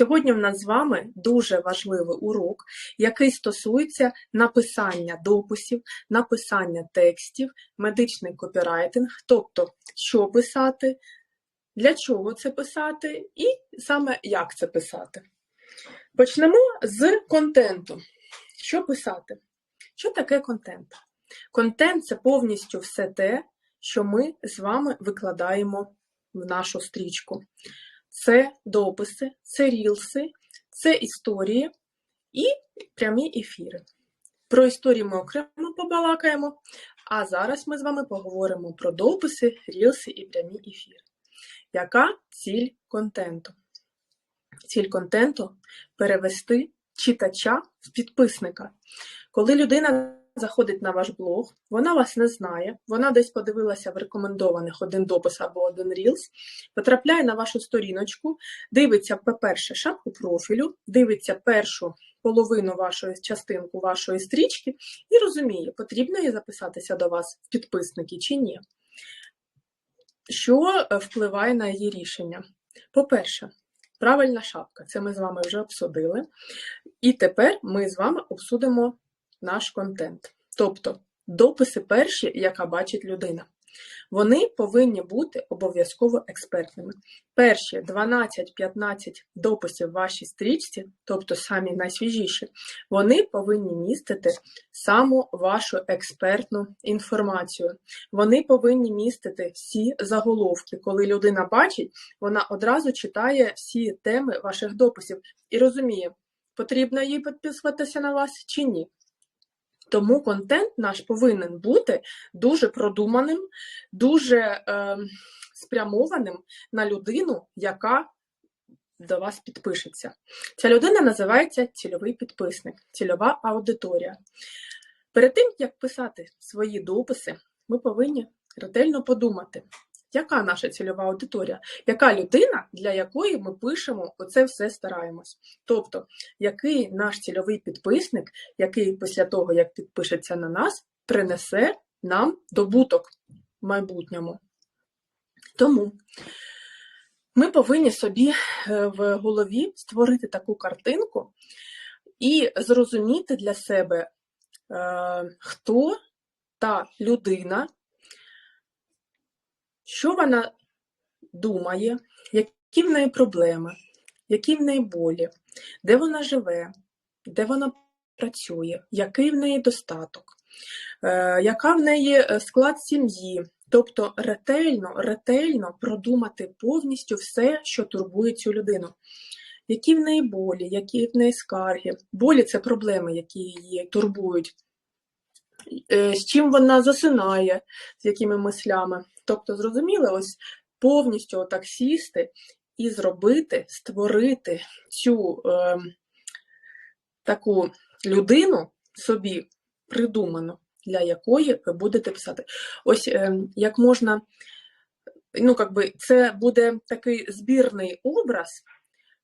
Сьогодні в нас з вами дуже важливий урок, який стосується написання дописів, написання текстів, медичний копірайтинг, тобто, що писати, для чого це писати, і саме як це писати. Почнемо з контенту. Що писати? Що таке контент? Контент це повністю все те, що ми з вами викладаємо в нашу стрічку. Це дописи, це рілси, це історії і прямі ефіри. Про історії ми окремо побалакаємо, а зараз ми з вами поговоримо про дописи, рілси і прямі ефіри. Яка ціль контенту? Ціль контенту перевести читача в підписника. Коли людина заходить на ваш блог, вона вас не знає, вона десь подивилася в рекомендованих один допис або один рілс, потрапляє на вашу сторіночку, дивиться, по-перше, шапку профілю, дивиться першу половину вашої частинку вашої стрічки і розуміє, потрібно їй записатися до вас в підписники чи ні. Що е, впливає на її рішення? По-перше, правильна шапка, це ми з вами вже обсудили. І тепер ми з вами обсудимо наш контент. Тобто дописи перші, яка бачить людина. Вони повинні бути обов'язково експертними. Перші 12-15 дописів в вашій стрічці, тобто самі найсвіжіші, вони повинні містити саму вашу експертну інформацію. Вони повинні містити всі заголовки. Коли людина бачить, вона одразу читає всі теми ваших дописів і розуміє, потрібно їй підписуватися на вас чи ні. Тому контент наш повинен бути дуже продуманим, дуже е, спрямованим на людину, яка до вас підпишеться. Ця людина називається цільовий підписник, цільова аудиторія. Перед тим, як писати свої дописи, ми повинні ретельно подумати, яка наша цільова аудиторія, яка людина, для якої ми пишемо оце все стараємось. Тобто, який наш цільовий підписник, який після того, як підпишеться на нас, принесе нам добуток в майбутньому. Тому ми повинні собі е, в голові створити таку картинку і зрозуміти для себе, е, хто та людина, що вона думає, які в неї проблеми, які в неї болі, де вона живе, де вона працює, який в неї достаток, е, яка в неї е, склад сім'ї. Тобто ретельно, ретельно продумати повністю все, що турбує цю людину. Які в неї болі, які в неї скарги. Болі це проблеми, які її турбують, е, з чим вона засинає, з якими мислями. Тобто, зрозуміли, ось повністю отак сісти і зробити, створити цю е, таку людину собі придуману, для якої ви будете писати. Ось е, як можна, ну, якби це буде такий збірний образ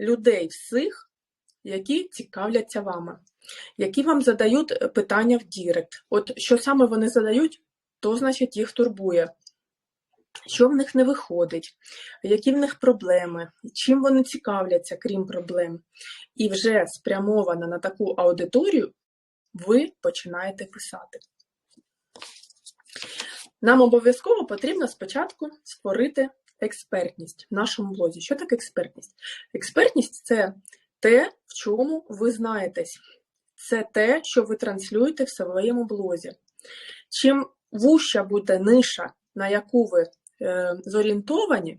людей всіх, які цікавляться вами, які вам задають питання в Дірект. От що саме вони задають, то значить їх турбує що в них не виходить, які в них проблеми, чим вони цікавляться, крім проблем. І вже спрямована на таку аудиторію, ви починаєте писати. Нам обов'язково потрібно спочатку створити експертність в нашому блозі. Що таке експертність? Експертність це те, в чому ви знаєтесь. Це те, що ви транслюєте в своєму блозі. Чим вуща буде ниша, на яку ви зорієнтовані,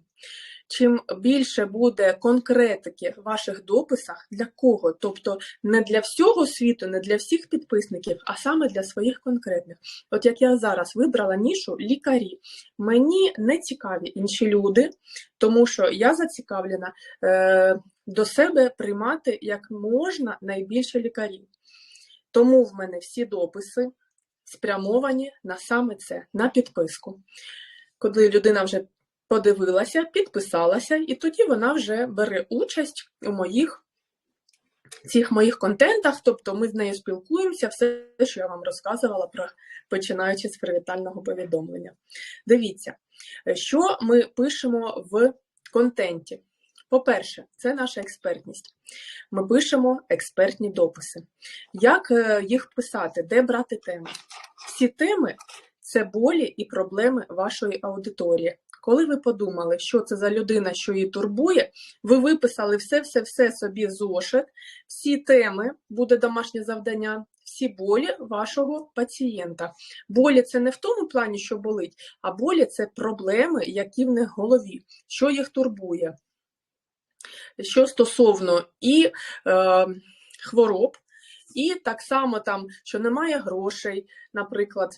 чим більше буде конкретики в ваших дописах, для кого? Тобто не для всього світу, не для всіх підписників, а саме для своїх конкретних. От як я зараз вибрала нішу лікарі, мені не цікаві інші люди, тому що я зацікавлена е, до себе приймати як можна найбільше лікарів. Тому в мене всі дописи спрямовані на саме це, на підписку коли людина вже подивилася, підписалася, і тоді вона вже бере участь у моїх цих моїх контентах, тобто ми з нею спілкуємося, все, що я вам розказувала про починаючи з привітального повідомлення. Дивіться, що ми пишемо в контенті. По-перше, це наша експертність. Ми пишемо експертні дописи. Як е, їх писати, де брати теми? Всі теми це болі і проблеми вашої аудиторії. Коли ви подумали, що це за людина, що її турбує, ви виписали все-все-все собі зошит, всі теми, буде домашнє завдання, всі болі вашого пацієнта. Болі це не в тому плані, що болить, а болі це проблеми, які в них в голові, що їх турбує. Що стосовно і е, хвороб, і так само там, що немає грошей, наприклад.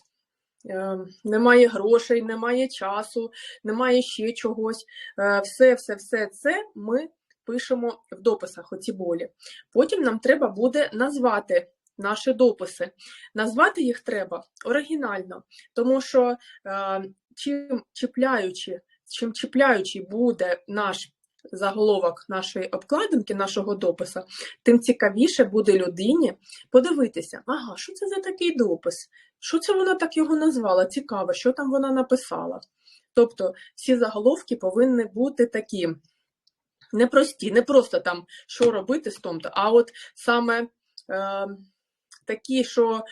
Е, немає грошей, немає часу, немає ще чогось. Е, все, все, все це ми пишемо в дописах оці болі. Потім нам треба буде назвати наші дописи. Назвати їх треба оригінально, тому що е, чим чіпляючи, чим чіпляючий буде наш заголовок нашої обкладинки, нашого допису, тим цікавіше буде людині подивитися, ага, що це за такий допис? Що це вона так його назвала? Цікаво, що там вона написала. Тобто всі заголовки повинні бути такі непрості, не просто там, що робити з том-то, а от саме е, такі, що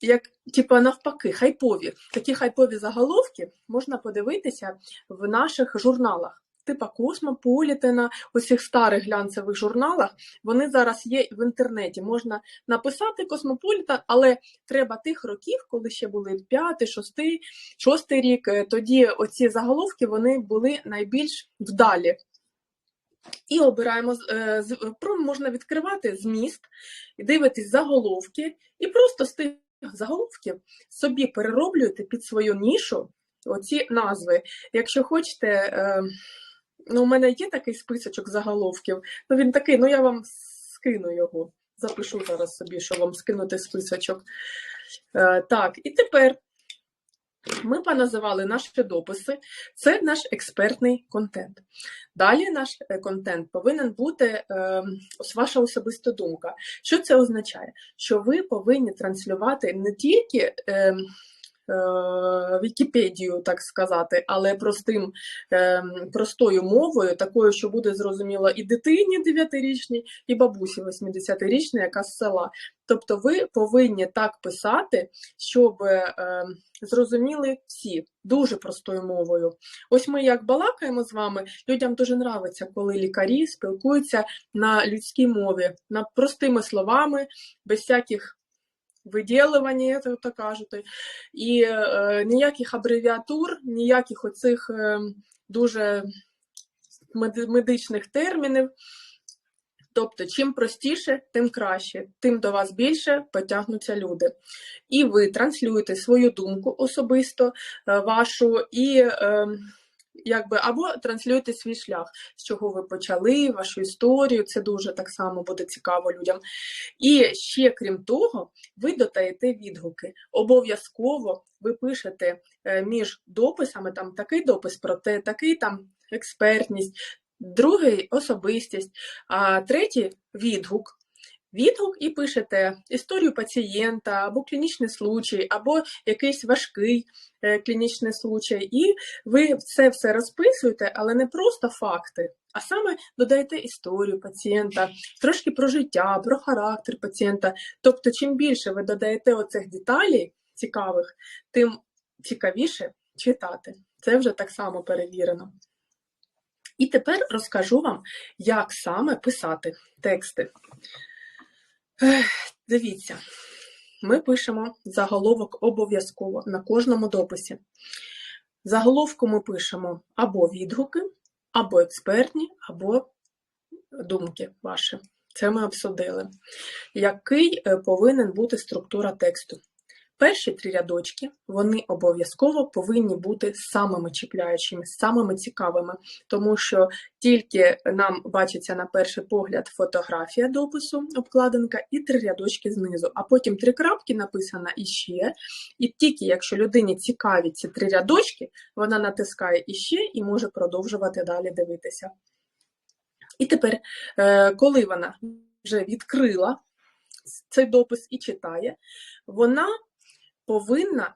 як типа навпаки, хайпові. Такі хайпові заголовки можна подивитися в наших журналах типа Космополітена, усіх старих глянцевих журналах, вони зараз є в інтернеті. Можна написати Космополітен, але треба тих років, коли ще були п'ятий, шостий, шостий рік. Е, тоді оці заголовки вони були найбільш вдалі. І обираємо е, можна відкривати зміст, дивитись заголовки, і просто з тих заголовків собі перероблюєте під свою нішу оці назви. Якщо хочете. Ну, у мене є такий списочок заголовків. Ну, він такий, ну я вам скину його. Запишу зараз собі, що вам скинути списочок. Е, Так, і тепер ми поназивали наші дописи. Це наш експертний контент. Далі наш е, контент повинен бути е, ваша особиста думка. Що це означає? Що ви повинні транслювати не тільки. Е, Вікіпедію, так сказати, але простим, е, простою мовою, такою, що буде зрозуміло і дитині 9-річній, і бабусі 80-річній, яка з села. Тобто ви повинні так писати, щоб е, зрозуміли всі дуже простою мовою. Ось ми як балакаємо з вами, людям дуже нравиться, коли лікарі спілкуються на людській мові, на простими словами, без всяких виділування, як то кажуть, і е, ніяких абревіатур, ніяких оцих е, дуже медичних термінів. Тобто, чим простіше, тим краще, тим до вас більше потягнуться люди. І ви транслюєте свою думку особисто е, вашу і. Е, якби або транслюйте свій шлях, з чого ви почали, вашу історію. Це дуже так само буде цікаво людям. І ще крім того, ви додаєте відгуки. Обов'язково ви пишете е, між дописами там такий допис про те, такий там експертність, другий особистість, а третій відгук відгук і пишете історію пацієнта, або клінічний случай, або якийсь важкий е, клінічний случай. І ви це все розписуєте, але не просто факти, а саме додаєте історію пацієнта, трошки про життя, про характер пацієнта. Тобто, чим більше ви додаєте оцих деталей цікавих, тим цікавіше читати. Це вже так само перевірено. І тепер розкажу вам, як саме писати тексти. Дивіться, ми пишемо заголовок обов'язково на кожному дописі. Заголовку ми пишемо або відгуки, або експертні, або думки ваші. Це ми обсудили. Який е, повинен бути структура тексту? Перші три рядочки вони обов'язково повинні бути самими чіпляючими, самими цікавими, тому що тільки нам бачиться на перший погляд фотографія допису, обкладинка, і три рядочки знизу, а потім три крапки написано іще. І тільки якщо людині цікаві ці три рядочки, вона натискає іще і може продовжувати далі дивитися. І тепер, е, коли вона вже відкрила цей допис і читає, вона повинна,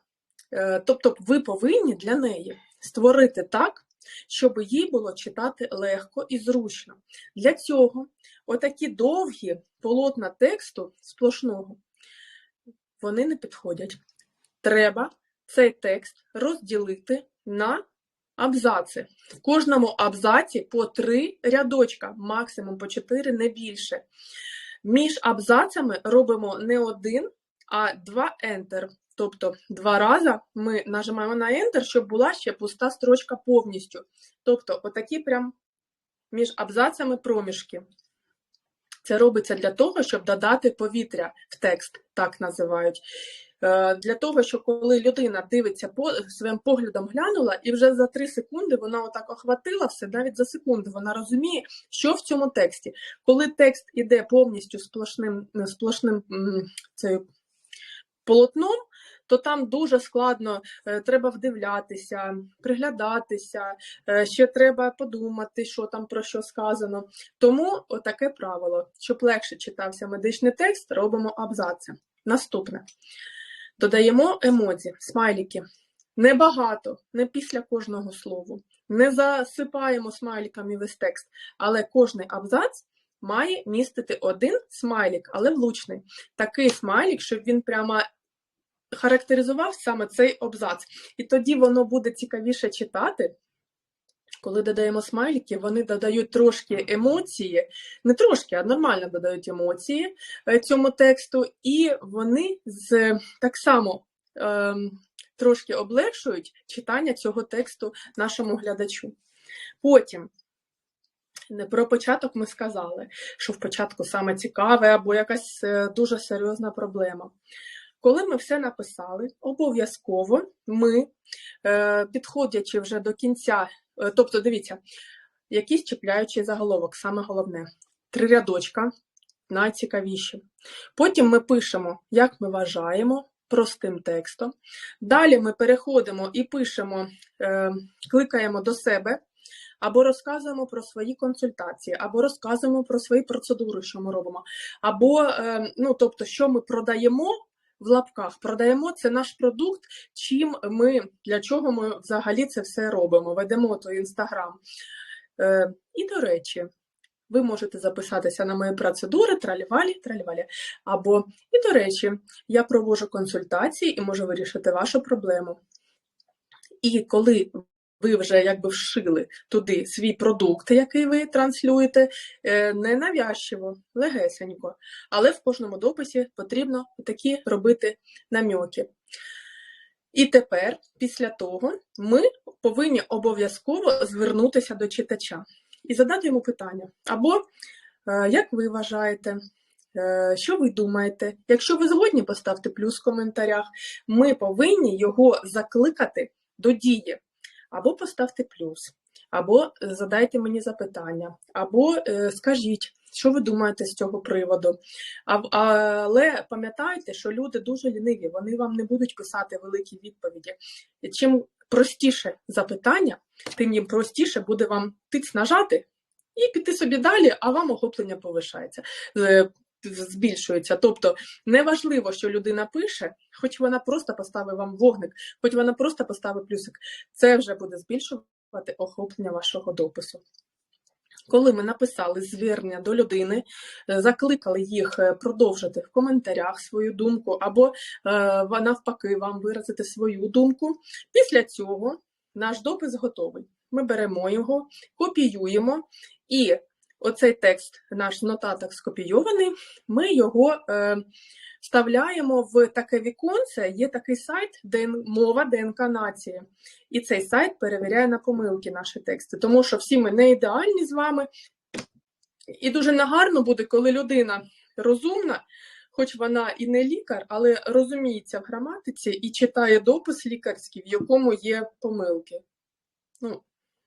е, тобто ви повинні для неї створити так, щоб їй було читати легко і зручно. Для цього отакі довгі полотна тексту сплошного вони не підходять. Треба цей текст розділити на абзаци. В кожному абзаці по три рядочка, максимум по чотири, не більше. Між абзацами робимо не один, а два Enter. Тобто два рази ми нажимаємо на Enter, щоб була ще пуста строчка повністю. Тобто, отакі прям між абзацами проміжки. Це робиться для того, щоб додати повітря в текст, так називають. Е, Для того, що коли людина дивиться своїм поглядом глянула, і вже за 3 секунди вона отак охватила все, навіть за секунду вона розуміє, що в цьому тексті. Коли текст іде повністю сплошним сплошним цею, полотном, то там дуже складно, е, треба вдивлятися, приглядатися, е, ще треба подумати, що там про що сказано. Тому отаке правило, щоб легше читався медичний текст, робимо абзаци. Наступне. Додаємо емодзі, смайлики. Небагато, не після кожного слову. Не засипаємо смайликами весь текст, але кожний абзац має містити один смайлик, але влучний. Такий смайлик, щоб він прямо характеризував саме цей абзац. І тоді воно буде цікавіше читати. Коли додаємо смайлики, вони додають трошки емоції, не трошки, а нормально додають емоції е, цьому тексту, і вони з так само е, трошки облегшують читання цього тексту нашому глядачу. Потім. Про початок ми сказали, що в початку саме цікаве або якась е, дуже серйозна проблема. Коли ми все написали, обов'язково ми, е, підходячи вже до кінця, е, тобто, дивіться, якийсь чіпляючий заголовок, саме головне, три рядочка, найцікавіші. Потім ми пишемо, як ми вважаємо, простим текстом. Далі ми переходимо і пишемо, е, кликаємо до себе. Або розказуємо про свої консультації, або розказуємо про свої процедури, що ми робимо, або ну, тобто, що ми продаємо в лапках продаємо це наш продукт, чим ми, для чого ми взагалі це все робимо. Ведемо той інстаграм. Е, І, до речі, ви можете записатися на мої процедури тралівалі, тралівалі. Або, і, до речі, я провожу консультації і можу вирішити вашу проблему. І коли ви вже якби вшили туди свій продукт, який ви транслюєте, е, не навязчиво, легесенько. Але в кожному дописі потрібно такі робити намьоки. І тепер, після того, ми повинні обов'язково звернутися до читача і задати йому питання. Або, е, як ви вважаєте, е, що ви думаєте? Якщо ви згодні, поставте плюс в коментарях. Ми повинні його закликати до дії або поставте плюс, або задайте мені запитання, або е, скажіть, що ви думаєте з цього приводу. Але пам'ятайте, що люди дуже ліниві, вони вам не будуть писати великі відповіді. Чим простіше запитання, тим їм простіше буде вам тиць нажати і піти собі далі, а вам охоплення повишається. Збільшується. Тобто неважливо, що людина пише, хоч вона просто поставить вам вогник, хоч вона просто поставить плюсик, це вже буде збільшувати охоплення вашого допису. Коли ми написали звернення до людини, е, закликали їх е, продовжити в коментарях свою думку, або е, навпаки, вам виразити свою думку. Після цього наш допис готовий. Ми беремо його, копіюємо і оцей текст, наш нотаток скопійований, ми його е, вставляємо в таке віконце, є такий сайт, ДН, мова ДНК нації. І цей сайт перевіряє на помилки наші тексти, тому що всі ми не ідеальні з вами. І дуже нагарно буде, коли людина розумна, хоч вона і не лікар, але розуміється в граматиці і читає допис лікарський, в якому є помилки. Ну,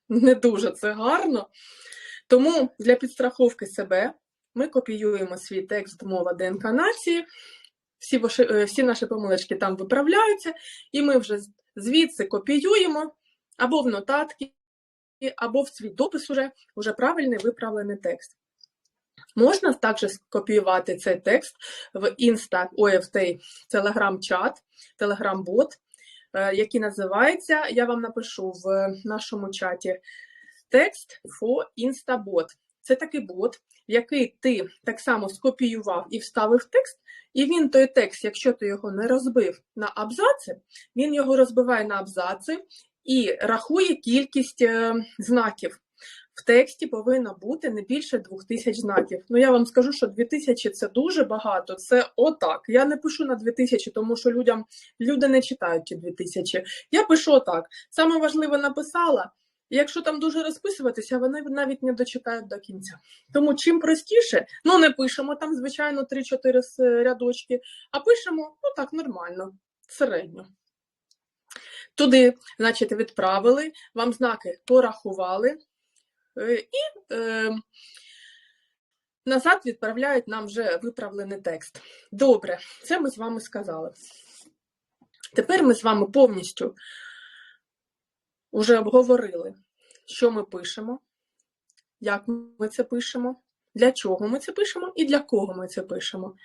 Не дуже це гарно. Тому для підстраховки себе ми копіюємо свій текст мова ДНК нації, всі е, всі наші помилочки там виправляються, і ми вже звідси копіюємо або в нотатки, або в свій допис уже, вже правильний виправлений текст. Можна також скопіювати цей текст в Insta OFT Telegram-чат, Telegram-бот. е, який називається, я вам напишу в нашому чаті текст for Instabot. Це такий бот, в який ти так само скопіював і вставив текст, і він той текст, якщо ти його не розбив на абзаци, він його розбиває на абзаци і рахує кількість е, знаків. В тексті повинно бути не більше 2000 знаків. Ну я вам скажу, що 2000 – це дуже багато. Це отак. Я не пишу на 2000, тому що людям люди не читають ті 2000. Я пишу отак. Саме важливе написала. І якщо там дуже розписуватися, вони навіть не дочитають до кінця. Тому чим простіше, ну не пишемо там, звичайно, 3-4 рядочки, а пишемо ну так нормально, середньо. Туди, значить, відправили, вам знаки порахували е, і е, назад відправляють нам вже виправлений текст. Добре, це ми з вами сказали. Тепер ми з вами повністю вже обговорили, що ми пишемо, як ми це пишемо, для чого ми це пишемо і для кого ми це пишемо.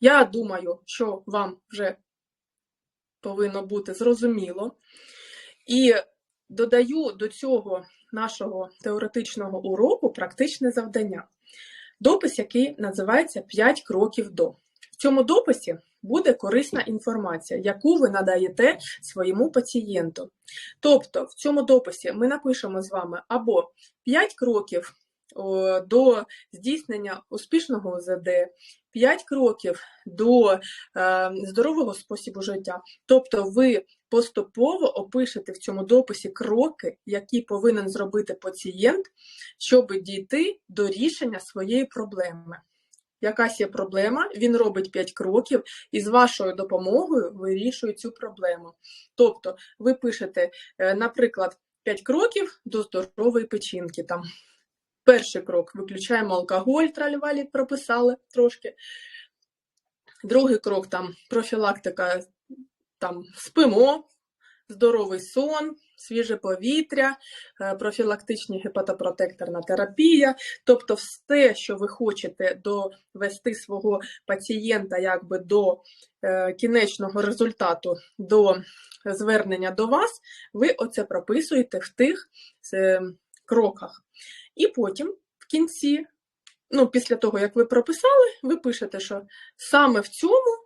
Я думаю, що вам вже повинно бути зрозуміло. І додаю до цього нашого теоретичного уроку практичне завдання. Допис, який називається «5 кроків до. В цьому дописі буде корисна інформація, яку ви надаєте своєму пацієнту. Тобто, в цьому дописі ми напишемо з вами або 5 кроків до здійснення успішного ОЗД, 5 кроків до е, здорового способу життя. Тобто, ви поступово опишете в цьому дописі кроки, які повинен зробити пацієнт, щоб дійти до рішення своєї проблеми. Якась є проблема, він робить 5 кроків, і з вашою допомогою вирішує цю проблему. Тобто, ви пишете, е, наприклад, 5 кроків до здорової печінки. Там Перший крок виключаємо алкоголь, тралівалі прописали трошки. Другий крок там профілактика, там спимо, здоровий сон, свіже повітря, е, профілактичні гепатопротекторна терапія. Тобто, все, що ви хочете довести свого пацієнта якби до е, кінечного результату, до звернення до вас, ви оце прописуєте в тих е, кроках. І потім в кінці, ну, після того, як ви прописали, ви пишете, що саме в цьому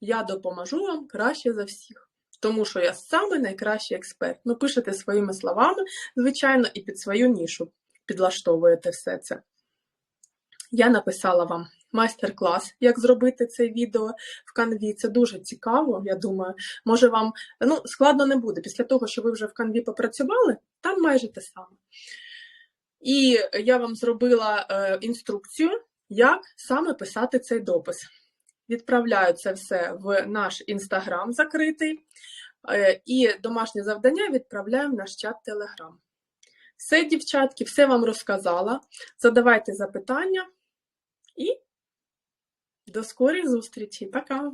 я допоможу вам краще за всіх. Тому що я саме найкращий експерт. Ну, пишете своїми словами, звичайно, і під свою нішу підлаштовуєте все це. Я написала вам майстер-клас, як зробити це відео в канві. Це дуже цікаво, я думаю. Може вам ну, складно не буде. Після того, що ви вже в канві попрацювали, там майже те саме. І я вам зробила е, інструкцію, як саме писати цей допис. Відправляю це все в наш інстаграм закритий, е, і домашнє завдання відправляю в наш чат Телеграм. Все, дівчатки, все вам розказала. Задавайте запитання і до скорих зустрічей. Пока!